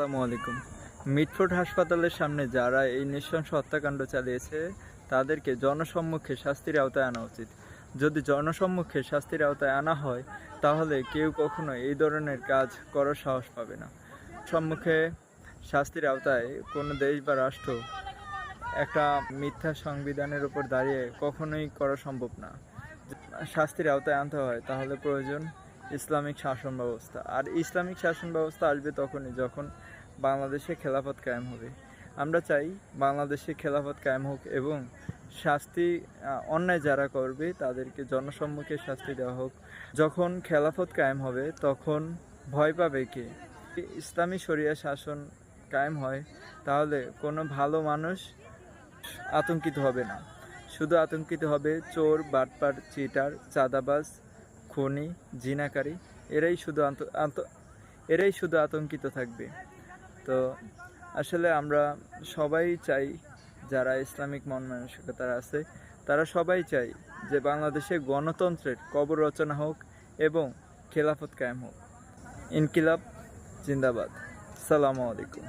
আসসালামু আলাইকুম। মিটফোর্ড হাসপাতালের সামনে যারা এই নৃশংস হত্যাকাণ্ড চালিয়েছে, তাদেরকে জনসম্মুখে শাস্তির আওতায় আনা উচিত। যদি জনসম্মুখে শাস্তির আওতায় আনা হয়, তাহলে কেউ কখনো এই ধরনের কাজ করার সাহস পাবে না। সম্মুখে শাস্তির আওতায় কোনো দেশ বা রাষ্ট্র একটা মিথ্যা সংবিধানের উপর দাঁড়িয়ে কখনোই করা সম্ভব না। শাস্তির আওতায় আনতে হয়, তাহলে প্রয়োজন ইসলামিক শাসন ব্যবস্থা। আর ইসলামিক শাসন ব্যবস্থা আসবে তখনই যখন বাংলাদেশে খেলাফত কায়েম হবে। আমরা চাই বাংলাদেশে খেলাফত কায়েম হোক এবং শাস্তি অন্যায় যারা করবে তাদেরকে জনসম্মুখে শাস্তি দেওয়া হোক। যখন খেলাফত কায়েম হবে তখন ভয় পাবে কে? ইসলামী শরিয়া শাসন কায়েম হয় তাহলে কোনো ভালো মানুষ আতঙ্কিত হবে না। শুধু আতঙ্কিত হবে চোর বাটপার চিটার, চাঁদাবাজ খনি, জিনাকারী, এরাই শুধু এরাই শুধু আতঙ্কিত থাকবে। তো আসলে আমরা সবাই চাই যারা ইসলামিক মন মানসিকতার আছে, তারা সবাই চাই যে বাংলাদেশে গণতন্ত্রের কবর রচনা হোক এবং খেলাফত কায়েম হোক। ইনকিলাব, জিন্দাবাদ। সালামু আলাইকুম।